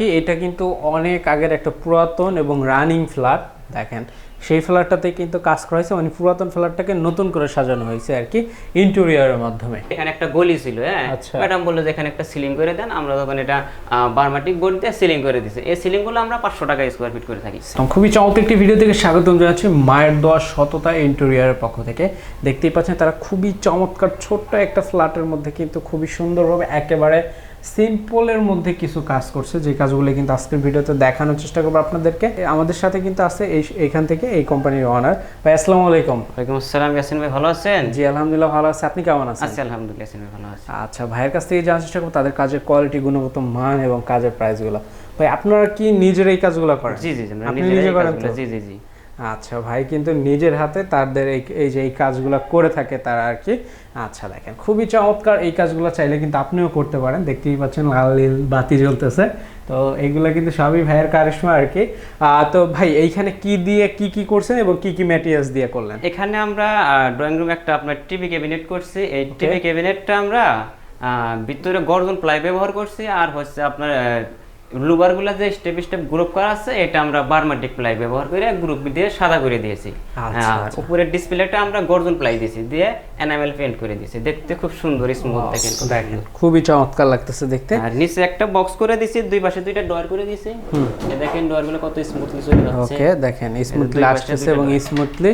কি এটা কিন্তু অনেক আগের একটা পুরাতন এবং রানিং ফ্ল্যাট দেখেন। সেই ফ্ল্যাটটাতে কিন্তু কাজ করা হয়েছে মানে পুরাতন ফ্ল্যাটটাকে নতুন করে সাজানো হয়েছে আর কি ইন্টেরিয়রের মাধ্যমে। এখানে একটা গলি ছিল হ্যাঁ? আচ্ছা। ম্যাডাম বলল যে এখানে একটা সিলিং করে দেন আমরা তখন এটা বার্মাটিক বোর্ড দিয়ে সিলিং করে দিছি। এই সিলিংগুলো আমরা পাঁচশো টাকা স্কোয়ার ফিট করে থাকি। খুবই চমৎকার একটি ভিডিও থেকে স্বাগতম জানাচ্ছি মায়ের দোয়া সততা ইন্টেরিয়রের পক্ষ থেকে। দেখতেই পাচ্ছেন তারা খুবই চমৎকার ছোট্ট একটা ফ্ল্যাটের মধ্যে কিন্তু খুবই সুন্দরভাবে একেবারে সিম্পলের মধ্যে কিছু কাজ করছে যে কাজগুলো কিন্তু আজকের ভিডিওতে দেখানোর চেষ্টা করব আপনাদেরকে। আমাদের সাথে কিন্তু আছে এই এইখান থেকে এই কোম্পানির ওনার ভাই আসসালামু আলাইকুম। ওয়ালাইকুম আসসালাম ইয়াসিন ভাই ভালো আছেন? জি আলহামদুলিল্লাহ ভালো আছে। আপনি কেমন আছেন? আছি আলহামদুলিল্লাহ ইয়াসিন ভাই ভালো আছি। আচ্ছা ভাইয়ের কাছ থেকে জানার চেষ্টা করব তাদের কাজের কোয়ালিটি গুণগত মান এবং কাজের প্রাইসগুলো ভাই আপনারা কি নিজের এই কাজগুলো করেন? জি জি জি নিজে করেন জি জি জি। আচ্ছা ভাই কিন্তু নিজের হাতে তাদের এই যে এই কাজগুলো করে থাকে তারা আর কি। আচ্ছা দেখেন খুবই চমৎকার এই কাজগুলো চাইলে কিন্তু আপনিও করতে পারেন। দেখতেই পাচ্ছেন লাল নীল বাতি জ্বলতেছে। তো এইগুলো কিন্তু সবই ভাইয়ের কারিশমা আর কি। আহ, তো ভাই এইখানে কি দিয়ে কি কি করছেন এবং কি কি ম্যাটেরিয়ালস দিয়ে করলেন? এখানে আমরা ড্রয়িং রুম একটা আপনার টিভি ক্যাবিনেট করছি। এই টিভি ক্যাবিনেটটা আমরা আহ, ভিতরে গর্জন প্লাই ব্যবহার করছি। আর হচ্ছে আপনার লুবারগুলা যে স্টেপ স্টেপ গ্রুপ করা আছে এটা আমরা বার্মাটিক প্লাই ব্যবহার করে গ্রুপ দিয়ে সাদা করে দিয়েছি। আচ্ছা, আর উপরের ডিসপ্লেটা আমরা গর্জন প্লাই দিয়েছি দিয়ে এনামেল পেন্ট করে দিয়েছি। দেখতে খুব সুন্দর স্মুথ দেখেন খুবই চমৎকার লাগতেছে দেখতে। আর নিচে একটা বক্স করে দিয়েছি দুই পাশে দুইটা ডোর করে দিয়েছি। দেখেন ডোরগুলো কত স্মুথলি চলে যাচ্ছে। ওকে দেখেন স্মুথলি দুইটা এবং স্মুথলি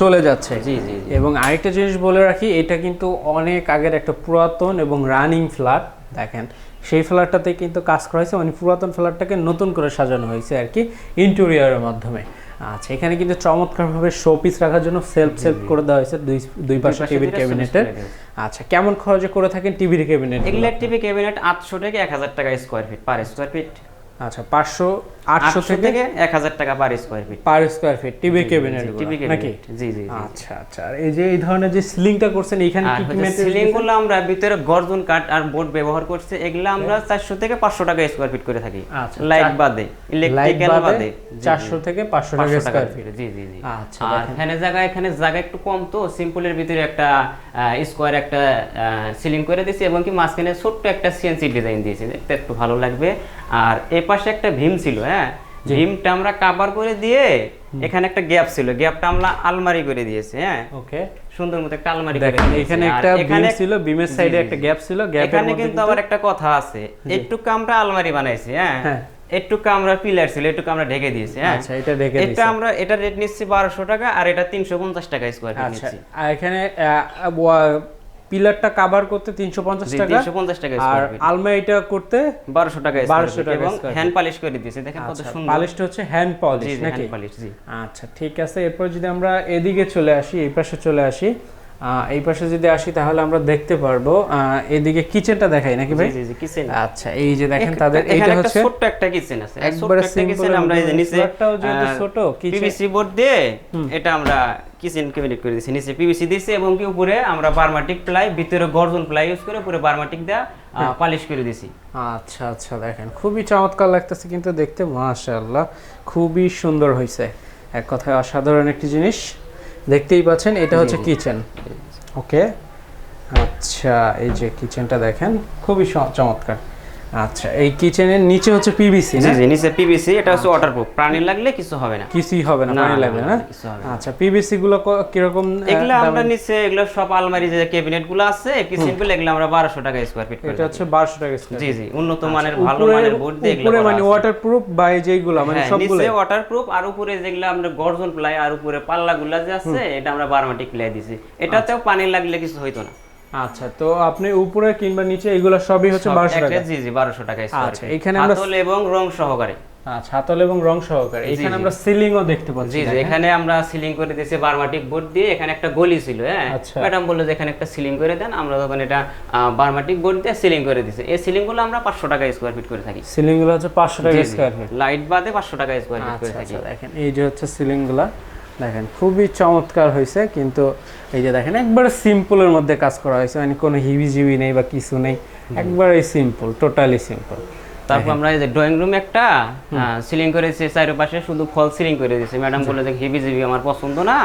চলে যাচ্ছে। জি জি এবং আরেকটা জিনিস বলে রাখি এটা কিন্তু অনেক আগের একটা পুরাতন এবং রানিং ফ্ল্যাট দেখেন। সেই ফ্ল্যাটটাতে কিন্তু কাজ করা হয়েছে মানে পুরাতন ফ্ল্যাটটাকে নতুন করে সাজানো হয়েছে আর কি ইন্টেরিয়রের মাধ্যমে। আচ্ছা এখানে কিন্তু চমৎকারভাবে শো পিস রাখার জন্য সেলফ সেলফ করে দেওয়া হয়েছে দুই দুই পাশে টিভির ক্যাবিনেটের। আচ্ছা কেমন খরচে করে থাকেন টিভির ক্যাবিনেট এগুলো টিভি ক্যাবিনেট আটশো থেকে এক হাজার টাকা square feet per square feet আচ্ছা পাঁচশো আটশো থেকে এক হাজার টাকা per square feet per square feet cabinet TV নাকি? জি জি। আচ্ছা আচ্ছা এই যে এই ধরনের যে সিলিংটা করছেন এখানে কি সিলিংগুলো আমরা ভিতরে গর্জন কাঠ আর বোর্ড ব্যবহার করছি। এগুলো আমরা চারশো থেকে পাঁচশো টাকা স্কোয়ার ফিট করে থাকি। আচ্ছা, লাইট বাদে ইলেকট্রিক্যাল বাদে চারশো থেকে পাঁচশো টাকা স্কোয়ার ফিট জি জি জি। আচ্ছা আর এখানে জায়গা এখানে জায়গা একটু কম তো সিম্পলের ভিতরে একটা স্কোয়ার একটা সিলিং করে দিয়েছি এবং কি মাঝখানে ছোট্ট একটা সিএনসি ডিজাইন দিয়েছি। দেখতে একটু ভালো লাগবে। আর এই পাশে একটা ভীম ছিল হ্যাঁ? ভীমটা আমরা কাভার করে দিয়ে এখানে একটা গ্যাপ ছিল। গ্যাপটা আমরা আলমারি করে দিয়েছি হ্যাঁ? ওকে। সুন্দর মতো একটা আলমারি করে দিয়েছি। এখানে একটা বিম ছিল বিমের সাইডে একটা গ্যাপ ছিল গ্যাপের এখানে কিন্তু আবার একটা কথা আছে। একটু আমরা আলমারি বানাইছি হ্যাঁ? হ্যাঁ। একটু আমরা পিলার ছিল একটু আমরা ঢেকে দিয়েছি হ্যাঁ? আচ্ছা এটা রেখে এটা আমরা এটা রেট নিচ্ছি বারোশো টাকা আর এটা তিনশো পঞ্চাশ টাকা স্কোয়ার ফিট আচ্ছা নিচ্ছি। আর এখানে পিলারটা কভার করতে তিনশো পঞ্চাশ টাকা। তিনশো পঞ্চাশ টাকা আর ফিট আলমারিটা করতে বারোশো টাকা 1200 টাকা এবং হ্যান্ড পলিশ করে দিয়েছি দেখেন কত আচ্ছা সুন্দর। পালিশটা হচ্ছে হ্যান্ড পলিশ নাকি? হ্যান্ড পলিশ জি। আচ্ছা ঠিক আছে। এরপর যদি আমরা এদিকে চলে আসি এই পাশে চলে আসি এই পাশে যদি আসি তাহলে আমরা দেখতে পারব এদিকে কিচেনটা দেখাই নাকি ভাই? জি জি কিচেন আচ্ছা এই যে দেখেন তাদের একটা হচ্ছে ছোট্ট একটা কিচেন আছে। একবারে একটা কিচেন আমরা এই যে নিচে ফ্ল্যাটটাও যেহেতু ছোট, পিভিসি বোর্ড দিয়ে এটা আমরা কিচেন ক্যাবিনেট করে দিয়েছি নিচে পিভিসি দিয়েছি এবং কি উপরে আমরা বার্মাটিক প্লাই ভিতরে গর্জন প্লাই ইউজ করে উপরে বার্মাটিক দেয়া পালিশ করে দিয়েছি আচ্ছা আচ্ছা দেখেন খুবই চমৎকার লাগতেছে কিন্তু দেখতে মাশাআল্লাহ খুবই সুন্দর হয়েছে এক কথায় অসাধারণ একটি জিনিস দেখতেই পাচ্ছেন এটা হচ্ছে কিচেন ওকে আচ্ছা এই যে কিচেনটা দেখেন খুবই চমৎকার। আচ্ছা এই কিচেনের নিচে হচ্ছে পিভিসি না? জি নিচে পিভিসি এটা হচ্ছে ওয়াটারপ্রুফ প্রাণী লাগলে কিছু হবে না। কিছুই হবে না পানি লাগবে না। আচ্ছা পিভিসি গুলো ক- কীরকম আহ, এগুলো আমরা নিচে এগুলো সব আলমারি যে ক্যাবিনেটগুলো আছে কিচেনগুলো এগুলো আমরা বারোশো টাকা স্কোয়ার ফিট এটা হচ্ছে বারোশো টাকা square জি জি উন্নত মানের ভালো মানের বোর্ড দিয়ে এগুলো উপরে মানে। ওয়াটারপ্রুফ বা এই যেগুলো মানে হ্যাঁ, সবগুলো নিচে ওয়াটারপ্রুফ আর উপরে যেগুলো আমরা গর্জন প্লাই আর উপরে পাল্লা গুলা যে আছে এটা আমরা বারমাটিক প্লাই দিছি। এটাতেও পানি লাগলে কিছু হইতো না। আচ্ছা তো আপনি উপরে কিংবা নিচে এগুলো সবই হচ্ছে সব বারোশো একটা- টাকা। জি জি বারোশো টাকা স্কোয়ার আচ্ছা, এখানে আমরা- হাতল এবং রং সহকারে। আচ্ছা হাতল এবং রং সহকারে। এখানে। আমরা সিলিংও দেখতে পাচ্ছি জি জি এখানে আমরা সিলিং করে দিয়েছি বারমাটিক বোর্ড দিয়ে এখানে একটা গলি ছিল হ্যাঁ? আচ্ছা। ম্যাডাম বলল যে এখানে একটা সিলিং করে দেন আমরা তখন এটা বারমাটিক বোর্ড দিয়ে সিলিং করে দিয়েছি। এই সিলিংগুলো আমরা পাঁচশো টাকা স্কোয়ার ফিট করে থাকি। সিলিংগুলো হচ্ছে পাঁচশো টাকা স্কোয়ার ফিট লাইট বাদে পাঁচশো টাকা স্কোয়ার ফিট করে আচ্ছা থাকি। আচ্ছা দেখেন এই যে হচ্ছে সিলিংগুলা দেখেন খুবই চমৎকার হয়েছে কিন্তু এই যে দেখেন একবারে সিম্পলের মধ্যে কাজ করা হয়েছে মানে কোনো হিবিজিবি নেই বা কিছু নেই একবারে সিম্পল টোটালি সিম্পল। তারপর আমরা এই যে ড্রয়িং রুম একটা সিলিং করেছি চারিপাশে শুধু ফল সিলিং করে দিয়েছি। ম্যাডাম বলে যে হেভি জিবি আমার পছন্দ না।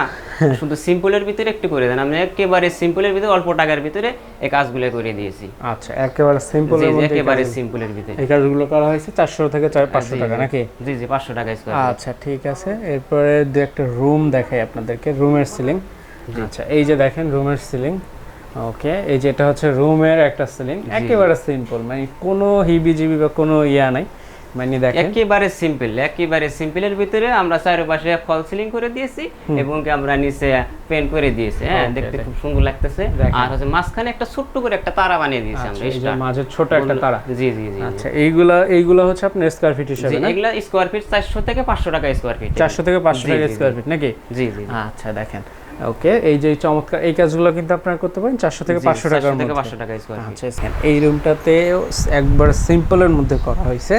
শুধু সিম্পলের ভিতরে একটু করে দেন। আমি একেবারে সিম্পলের ভিতরে অল্প টাকার ভিতরে এই কাজগুলো করে দিয়েছি। আচ্ছা একেবারে সিম্পল একেবারে সিম্পলের ভিতরে। এই কাজগুলো করা হয়েছে চারশো থেকে চার পাঁচশো টাকা নাকি? জি জি পাঁচশো টাকা স্কোয়ার আচ্ছা ঠিক আছে। এরপরে দু একটা রুম দেখাই আপনাদেরকে রুমের সিলিং আচ্ছা এই যে দেখেন রুমের সিলিং ওকে এই যে এটা হচ্ছে রুমের একটা সিলিং। একেবারে সিম্পল মানে কোনো হিবিজিবি বা কোনো ইয়া নাই। মানে দেখেন। একেবারে সিম্পল একেবারে সিম্পলের ভিতরে আমরা চারপাশে ফল সিলিং করে দিয়েছি এবং আমরা নিচে পেন্ট করে দিয়েছি হ্যাঁ দেখতে খুব সুন্দর লাগতেছে। আর হচ্ছে মাঝখানে একটা ছোট্ট করে একটা তারা বানিয়ে দিয়েছি আমরা আচ্ছা, এই যে মাঝে ছোট একটা তারা। জি জি জি আচ্ছা এইগুলা এইগুলা হচ্ছে আপনার স্কোয়ার ফিট হিসাবে না? এগুলা স্কোয়ার ফিট চারশো থেকে পাঁচশো টাকা স্কোয়ার ফিট চারশো থেকে পাঁচশো জি, টাকা জি, স্কোয়ার ফিট নাকি? জি জি। আচ্ছা দেখেন। ওকে এই যে চমৎকার এই কাজগুলো কিন্তু আপনারা করতে পারেন চারশো থেকে পাঁচশো 400 থেকে পাঁচশো টাকা স্কোয়ার আচ্ছা এই রুমটাতে একবার সিম্পলের মধ্যে করা হয়েছে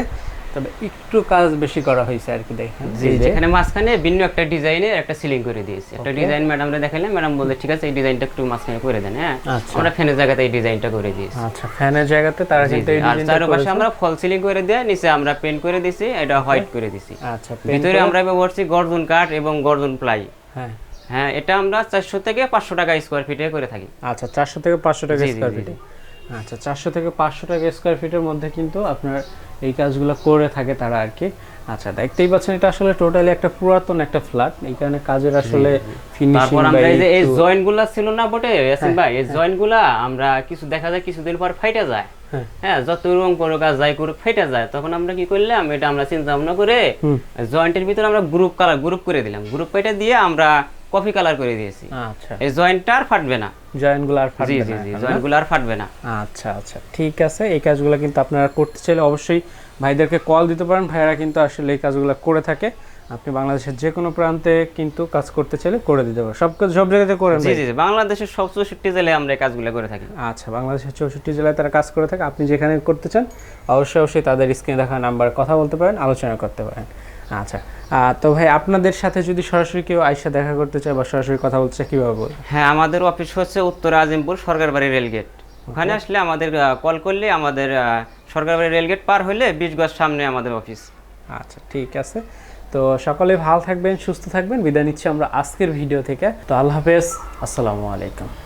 তবে একটু কাজ বেশি করা হয়েছে আর কি দেখেন। এখানে মাঝখানে ভিন্ন একটা ডিজাইনের একটা সিলিং করে দিয়েছি। একটা. ডিজাইন ম্যাডামরা দেখাইলাম ম্যাডাম বলতে ঠিক আছে এই ডিজাইনটা একটু মাঝখানে করে দেন হ্যাঁ? আচ্ছা। আমরা ফ্যানের জায়গাতে এই ডিজাইনটা করে দিয়েছি। আচ্ছা ফ্যানের জায়গাতে তারা কিন্তু এই আর ডিজাইনটা চারপাশে আমরা ফল সিলিং করে দিয়ে নিচে আমরা পেন্ট করে দিছি এটা হোয়াইট করে দিছি আচ্ছা ভিতরে আমরা ব্যবহার করছি গর্জন কাঠ এবং গর্জন প্লাই। হ্যাঁ। হ্যাঁ এটা আমরা চারশো থেকে পাঁচশো টাকা স্কোয়ার ফিটে করে থাকি। আচ্ছা চারশো থেকে পাঁচশো টাকা স্কোয়ার ফিটে আচ্ছা চারশো থেকে পাঁচশো টাকা স্কোয়ার ফিটের মধ্যে কিন্তু আপনার এই কাজগুলো করে থাকে তারা আর কি। আচ্ছা দেখতেই পাচ্ছেন এটা আসলে টোটালি একটা পুরাতন একটা ফ্ল্যাট এই কারণে কাজের আসলে ফিনিশিং তারপর আমরা এই যে এই জয়েন্টগুলা ছিল না বটে ইয়াসিন ভাই? এই জয়েন্টগুলা আমরা কিছু দেখা যায় কিছুদিন পর ফাইটা যায়। হ্যাঁ। হ্যাঁ যত রং করো কাজ যাই করুক ফাইটা যায়। তখন আমরা কি করলাম এটা আমরা চিন্তা ভাবনা করে। জয়েন্টের ভিতরে আমরা গ্রুপ কালার গ্রুপ করে দিলাম। গ্রুপ পেটা দিয়ে আমরা কফি কালার করে দিয়েছি। আচ্ছা। এই জয়েন্টটা আর ফাটবে না। জয়েন্টগুলো আর ফাটবে না জি এখন, না? জয়েন্টগুলো আর ফাটবে না। আচ্ছা আচ্ছা ঠিক আছে। এই কাজগুলো কিন্তু আপনারা করতে চাইলে অবশ্যই ভাইদেরকে কল দিতে পারেন। ভাইয়েরা কিন্তু আসলে এই কাজগুলো করে থাকে। আপনি বাংলাদেশের যে কোনো প্রান্তে কিন্তু কাজ করতে চাইলে করে দিতে পারেন। সব কাজ সব জায়গাতে করেন জি জি জি বাংলাদেশের সব চৌষট্টি জেলায় আমরা এই কাজগুলো করে থাকি। আচ্ছা বাংলাদেশের চৌষট্টি জেলায় তারা কাজ করে থাকে। আপনি যেখানে করতে চান অবশ্যই অবশ্যই তাদের স্ক্রিনে দেখা নাম্বার কথা বলতে পারেন আলোচনা করতে পারেন। আচ্ছা। তো ভাই আপনাদের সাথে যদি সরাসরি কেউ আইসা দেখা করতে চায় বা সরাসরি কথা বলতে চায় কীভাবে বলবে? হ্যাঁ আমাদের অফিস হচ্ছে উত্তর আজিমপুর সরকারবাড়ি রেলগেট ওখানে আসলে আমাদের কল করলে আমাদের সরকারবাড়ি রেলগেট পার হলে বিশ গজ সামনে আমাদের অফিস আচ্ছা ঠিক আছে। তো সকলে ভালো থাকবেন সুস্থ থাকবেন। বিদায় নিচ্ছি আমরা আজকের ভিডিও থেকে। তো আল্লাহ হাফেজ। আসসালামু আলাইকুম।